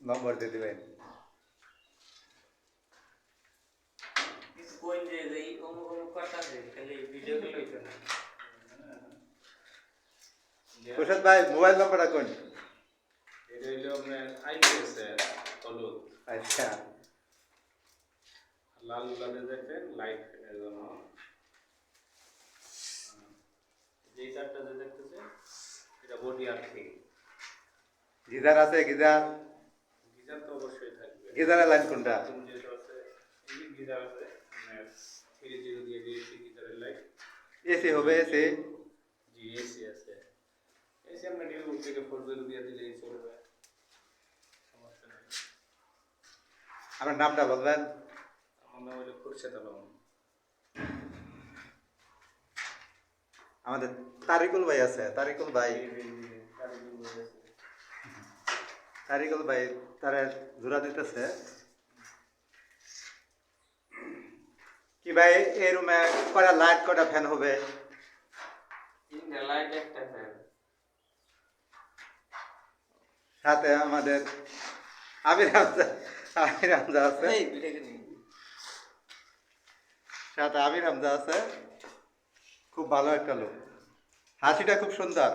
নম্বর দিয়ে দিবেন যে যে এই অমুক অমুক কথা আছে খালি ভিডিও গুলো হইতো না প্রসাদ ভাই মোবাইল নাম্বারটা কোন এটা হইল আপনার আইপিএস এর হলুদ আচ্ছা লাল লালে দেখেন লাইটের জন্য যে চারটা যে দেখতেছে এটা বডি আর্থিং গিজার আছে গিজার? গিজার তো অবশ্যই থাকবে। গিজারের লাইন কোনটা? গিজার আছে থ্রি জিরো দিয়ে দিয়েছি গিজারের লাইট এসি হবে এসি জি এসি আছে। এসি আপনার ডিউব থেকে ফোর জিরো দিয়ে দিলেই চলবে। আপনার নামটা বলবেন? আমার নাম হলো খুরশেদ আলম। আমাদের তারিকুল ভাই আছে তারিকুল ভাই। তারিকুল ভাই তারা জোড়া দিতেছে। কি ভাই এই রুমে কটা লাইট কটা ফ্যান হবে? লাইট একটা ফ্যান সাথে আমাদের আমির হামজা আমির হামজা আছে। সাথে আমির হামজা আছে। খুব ভালো একটা লোক হাসিটা খুব সুন্দর।